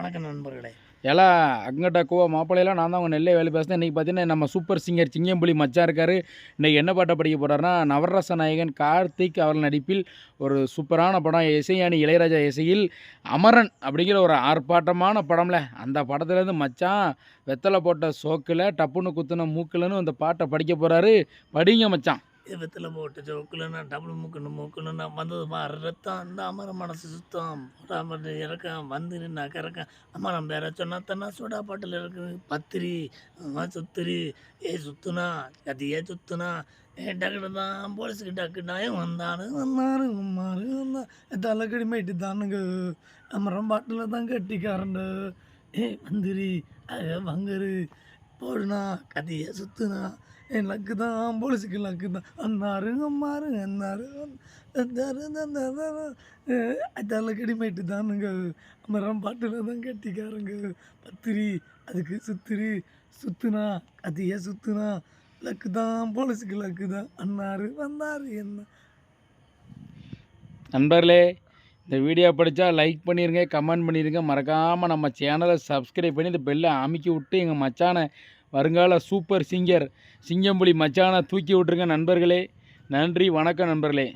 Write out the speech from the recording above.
வணக்கம் நண்பர்களே. ஏலா அங்கட்ட கோவா மாப்பிள்ளையெல்லாம் நான் தான் அவங்க நெல்லை வேலை பேசுனேன். இன்றைக்கி பார்த்தீங்கன்னா நம்ம சூப்பர் சிங்கர் சிங்கம்புலி மச்சா இருக்கார். இன்றைக்கி என்ன பாட்டை படிக்க போகிறாருன்னா நவரச நாயகன் கார்த்திக் அவர்கள் நடிப்பில் ஒரு சூப்பரான படம் இசையானி இளையராஜா இசையில் அமரன் அப்படிங்கிற ஒரு ஆர்ப்பாட்டமான படம்ல. அந்த படத்துலேருந்து மச்சான் வெத்தலை போட்ட சோக்கில் டப்புன்னு குத்துன மூக்கில்னு அந்த பாட்டை படிக்க போகிறாரு படிங்க மச்சான். வெத்தில் போட்டு ஜோக்குலன்னா டபுள் மூக்கணும் மூக்கணும்னா வந்தது மாறு ரத்தம் இந்த அமர மனசு சுத்தம். போடாமல் இறக்கம் வந்து நின்னா கறக்கம் அம்மா நம்ம வேற சொன்னா தன்னா சோடா பாட்டில் இருக்கு. பத்திரி அம்மா சுத்திரி. ஏ சுத்துனா கத்தியே சுத்துனா. ஏன் டக்குனு தான் போலீஸுக்கு டக்கு நாயம் வந்தானு வந்தாரு வந்தாரு வந்தான் தலைக்கடி மேட்டு தானுங்க. அமரம் பாட்டில் தான் கட்டிக்காரண்டு ஏ மந்திரி அக வங்கரு. போடுனா கத்தியே சுத்துனா. என் லக்கு தான் போலீஸுக்கு லக்கு தான். அண்ணாரு அம்மாரு அண்ணாரு அதில் கடிமைட்டு தானுங்க. மரம் பாட்டில் தான் கட்டிக்காருங்க. பத்திரி அதுக்கு சுத்திரி சுத்துனா கத்திய சுத்துனா லக்கு தான் போலீஸுக்கு லக்கு தான். அண்ணாரு வந்தாரு என்ன? நண்பர்களே இந்த வீடியோ படித்தா லைக் பண்ணிடுங்க கமெண்ட் பண்ணிடுங்க மறக்காமல் நம்ம சேனலை சப்ஸ்கிரைப் பண்ணி இந்த பெல்லை அமுக்கி விட்டு எங்கள் மச்சானை வருங்கால சூப்பர் சிங்கர் சிங்கம்புலி மச்சானை தூக்கி விட்ருங்க நண்பர்களே. நன்றி வணக்கம் நண்பர்களே.